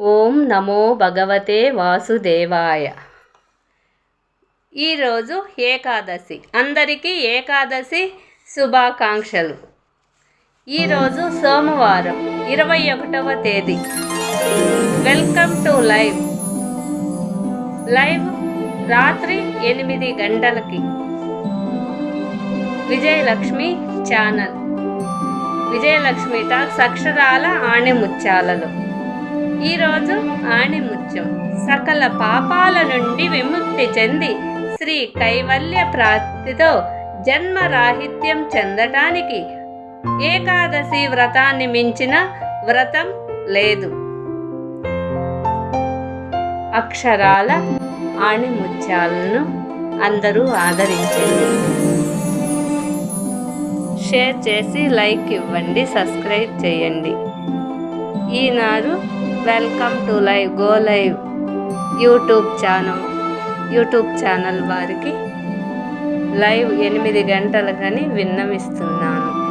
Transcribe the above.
ఓం నమో భగవతే వాసుదేవాయ. ఈరోజు ఏకాదశి. అందరికీ ఏకాదశి శుభాకాంక్షలు. ఈరోజు సోమవారం ఇరవై ఒకటవ తేదీ. వెల్కమ్ టు లైవ్ లైవ్ రాత్రి ఎనిమిది గంటలకి. విజయలక్ష్మి ఛానల్. విజయలక్ష్మి టాక్స్ అక్షరాల ఆణిముత్యాలలో. ఈరోజు ఆణిముత్యం సకల పాపాల నుండి విముక్తి చెంది శ్రీ కైవల్య ప్రాప్తితో జన్మరాహిత్యం చెందటానికి ఏకాదశి వ్రతాన్ని మించిన వ్రతం లేదు. అక్షరాల ఆణిముత్యాలను అందరూ ఆదరించండి. షేర్ చేసి లైక్ ఇవ్వండి సబ్స్క్రైబ్ చేయండి. Eenadu welcome to live go live YouTube channel. YouTube channel వారికి లైవ్ ఎనిమిది గంటలకని విన్నవిస్తున్నాను.